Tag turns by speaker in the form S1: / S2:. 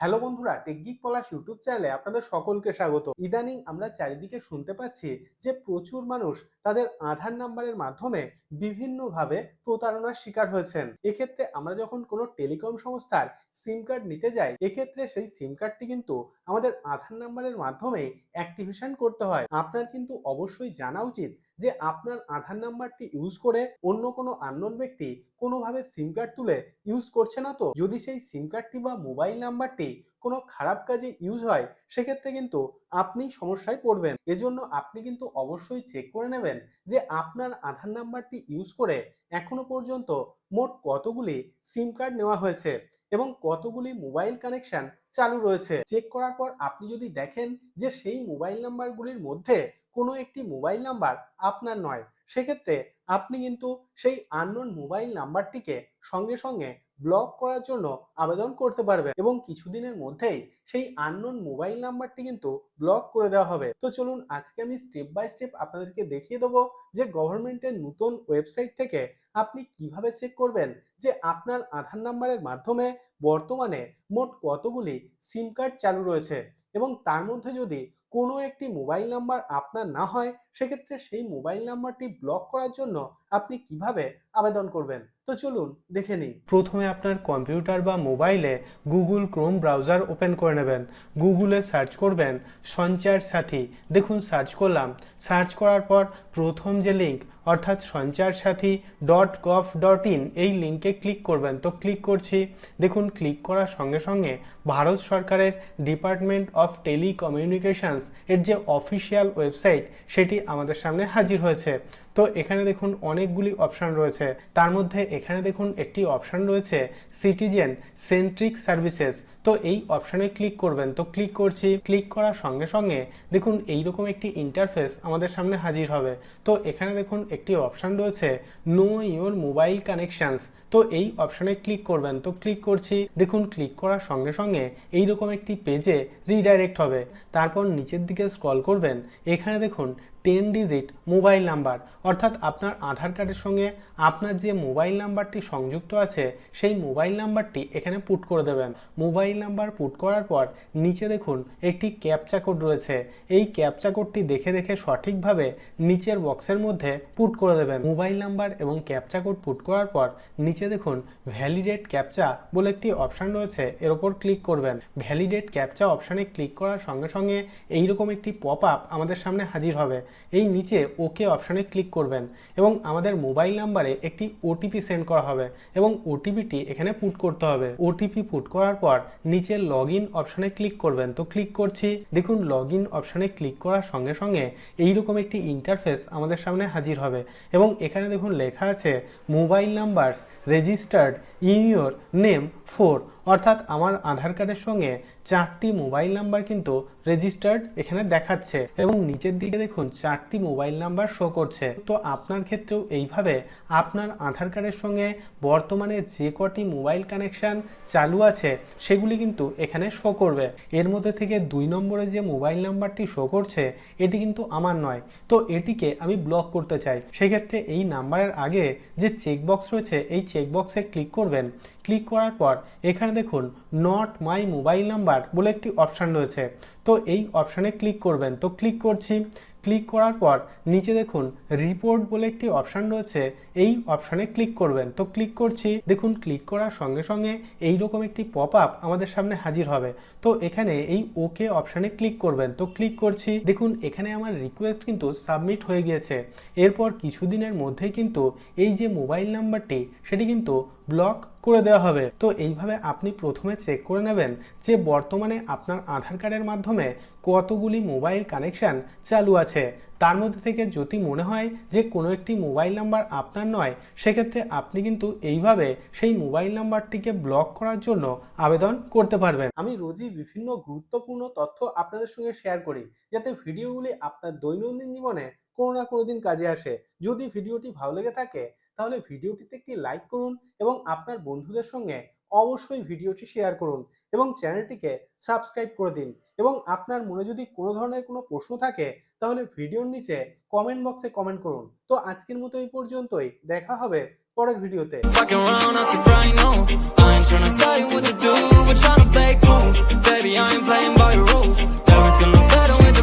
S1: Hello বন্ধুরা টেকগিক পলাশ YouTube চ্যানেলে আপনাদের সকলকে স্বাগত। ইদানিং আমরা চারিদিকে শুনতে পাচ্ছি যে প্রচুর মানুষ তাদের আধার নাম্বারের মাধ্যমে বিভিন্নভাবে প্রতারণার শিকার হয়েছেন। এক্ষেত্রে আমরা যখন কোনো টেলিকম সংস্থার সিম কার্ড নিতে যাই, এক্ষেত্রে সেই সিম কার্ডটি কিন্তু আমাদের আধার নাম্বারের মাধ্যমে অ্যাক্টিভেশন করতে হয়। আপনার কিন্তু অবশ্যই জানা উচিত যে আপনার আধার নাম্বারটি ইউজ করে অন্য কোনো আননোন ব্যক্তি কোনোভাবে সিম কার্ড তুলে ইউজ করছে না তো। যদি সেই সিম কার্ডটি বা মোবাইল নাম্বারটি কোনো খারাপ কাজে ইউজ হয়, সেক্ষেত্রে কিন্তু আপনি সমস্যায় পড়বেন। এজন্য আপনি কিন্তু অবশ্যই চেক করে নেবেন যে আপনার আধার নাম্বারটি ইউজ করে এখনও পর্যন্ত মোট কতগুলি সিম কার্ড নেওয়া হয়েছে এবং কতগুলি মোবাইল কানেকশন চালু রয়েছে। চেক করার পর আপনি যদি দেখেন যে সেই মোবাইল নাম্বারগুলির মধ্যে কোনো একটি মোবাইল নাম্বার আপনার নয় সেক্ষেত্রে আপনি কিন্তু সেই আননোন মোবাইল নাম্বারটিকে সঙ্গে সঙ্গে ব্লক করার জন্য আবেদন করতে পারবেন এবং কিছুদিনের মধ্যেই সেই আননোন মোবাইল নাম্বারটি কিন্তু ব্লক করে দেওয়া হবে। তো চলুন আজকে আমি স্টেপ বাই স্টেপ আপনাদেরকে দেখিয়ে দেবো যে গভর্নমেন্টের নতুন ওয়েবসাইট থেকে আপনি কীভাবে চেক করবেন যে আপনার আধার নাম্বারের মাধ্যমে বর্তমানে মোট কতগুলি সিম কার্ড চালু রয়েছে এবং তার মধ্যে যদি কোনো একটি মোবাইল নাম্বার আপনার না হয়, সেক্ষেত্রে সেই মোবাইল নাম্বারটি ব্লক করার জন্য আপনি কীভাবে আবেদন করবেন? তো চলুন দেখে নিই। প্রথমে আপনার কম্পিউটার বা মোবাইলে গুগল ক্রোম ব্রাউজার ওপেন করে নেবেন। গুগলে সার্চ করবেন সঞ্চার সাথী। দেখুন সার্চ করলাম। সার্চ করার পর প্রথম যে লিঙ্ক অর্থাৎ সঞ্চার সাথী ডট গভ ডট ইন এই লিঙ্কে ক্লিক করবেন। তো ক্লিক করছি। দেখুন ক্লিক করার সঙ্গে সঙ্গে ভারত সরকারের ডিপার্টমেন্ট অফ টেলিকমিউনিকেশনস এর যে অফিসিয়াল ওয়েবসাইট সেটি আমাদের সামনে হাজির হয়েছে। তো এখানে দেখুন অনেকগুলি অপশান রয়েছে। তার মধ্যে এখানে দেখুন একটি অপশান রয়েছে সিটিজেন সেন্ট্রিক সার্ভিসেস তো এই অপশানে ক্লিক করবেন। তো ক্লিক করছি ক্লিক করার সঙ্গে সঙ্গে দেখুন এইরকম একটি ইন্টারফেস আমাদের সামনে হাজির হবে। তো এখানে দেখুন একটি অপশান রয়েছে নো ইওর মোবাইল কানেকশানস তো এই অপশানে ক্লিক করবেন। তো ক্লিক করছি, দেখুন ক্লিক করার সঙ্গে সঙ্গে এইরকম একটি পেজে রিডাইরেক্ট হবে। তারপর নিচের দিকে স্ক্রল করবেন। এখানে দেখুন টেন ডিজিট মোবাইল নাম্বার অর্থাৎ আপনার আধার কার্ডের সঙ্গে আপনার যে মোবাইল নাম্বারটি সংযুক্ত আছে, সেই মোবাইল নাম্বারটি এখানে পুট করে দেবেন। মোবাইল নাম্বার পুট করার পর নিচে দেখুন একটি ক্যাপচা কোড রয়েছে। এই ক্যাপচা কোডটি দেখে দেখে সঠিকভাবে নিচের বক্সের মধ্যে পুট করে দেবেন। মোবাইল নাম্বার এবং ক্যাপচা কোড পুট করার পর নিচে দেখুন ভ্যালিডেট ক্যাপচা বলে একটি অপশান রয়েছে, এর ওপর ক্লিক করবেন। ভ্যালিডেট ক্যাপচা অপশানে ক্লিক করার সঙ্গে সঙ্গে এইরকম একটি পপ আপ আমাদের সামনে হাজির হবে। এই নিচে ওকে অপশানে ক্লিক করবেন এবং আমাদের মোবাইল নাম্বারে একটি ওটিপি সেন্ড করা হবে এবং ওটিপিটি এখানে পুট করতে হবে। ওটিপি পুট করার পর নিচে লগ ইন অপশানে ক্লিক করবেন। তো ক্লিক করছি। দেখুন, লগ ইন অপশানে ক্লিক করার সঙ্গে সঙ্গে এইরকম একটি ইন্টারফেস আমাদের সামনে হাজির হবে এবং এখানে দেখুন লেখা আছে mobile numbers registered in your name for. অর্থাৎ আমার আধার কার্ডের সঙ্গে চারটি মোবাইল নাম্বার কিন্তু রেজিস্টার্ড এখানে দেখাচ্ছে এবং নিচের দিকে দেখুন চারটি মোবাইল নাম্বার শো করছে। তো আপনার ক্ষেত্রেও এইভাবে আপনার আধার কার্ডের সঙ্গে বর্তমানে যে কটি মোবাইল কানেকশন চালু আছে, সেগুলি কিন্তু এখানে শো করবে। এর মধ্যে থেকে দুই নম্বরে যে মোবাইল নাম্বারটি শো করছে, এটি কিন্তু আমার নয়। তো এটিকে আমি ব্লক করতে চাই। সেক্ষেত্রে এই নাম্বারের আগে যে চেকবক্স রয়েছে, এই চেকবক্সে ক্লিক করবেন। ক্লিক করার পর এখানে দেখুন নট মাই মোবাইল নাম্বার বলে একটি অপশান রয়েছে। তো এই অপশানে ক্লিক করবেন। তো ক্লিক করছি ক্লিক করার পর নিচে দেখুন রিপোর্ট বলে একটি অপশান রয়েছে। এই অপশানে ক্লিক করবেন। তো ক্লিক করছি। দেখুন ক্লিক করার সঙ্গে সঙ্গে এই রকম একটি পপ আপ আমাদের সামনে হাজির হবে। তো এখানে এই ওকে অপশানে ক্লিক করবেন। তো ক্লিক করছি। দেখুন এখানে আমার রিকোয়েস্ট কিন্তু সাবমিট হয়ে গিয়েছে। এরপর কিছুদিনের মধ্যেই কিন্তু এই যে মোবাইল নাম্বারটি সেটি কিন্তু ব্লক করে দেওয়া হবে। তো এইভাবে আপনি প্রথমে চেক করে নেবেন যে বর্তমানে আপনার আধার কার্ডের মাধ্যমে কতগুলি মোবাইল কানেকশান চালু আছে। তার মধ্যে থেকে যদি মনে হয় যে কোনো একটি মোবাইল নাম্বার আপনার নয়, সেক্ষেত্রে আপনি কিন্তু এইভাবে সেই মোবাইল নাম্বারটিকে ব্লক করার জন্য আবেদন করতে পারবেন। আমি রোজই বিভিন্ন গুরুত্বপূর্ণ তথ্য আপনাদের সঙ্গে শেয়ার করি, যাতে ভিডিওগুলি আপনার দৈনন্দিন জীবনে কোনো না কোনো দিন কাজে আসে। যদি ভিডিওটি ভালো লেগে থাকে, তাহলে ভিডিওটিতে একটি লাইক করুন এবং আপনার বন্ধুদের সঙ্গে অবশ্যই ভিডিওটি শেয়ার করুন। এবং চ্যানেলটিকে সাবস্ক্রাইব করে দিন। এবং আপনার মনে যদি কোনো ধরনের কোনো প্রশ্ন থাকে, তাহলে ভিডিওর নিচে কমেন্ট বক্সে কমেন্ট করুন। তো আজকের মতো এই পর্যন্তই। দেখা হবে পরের ভিডিওতে।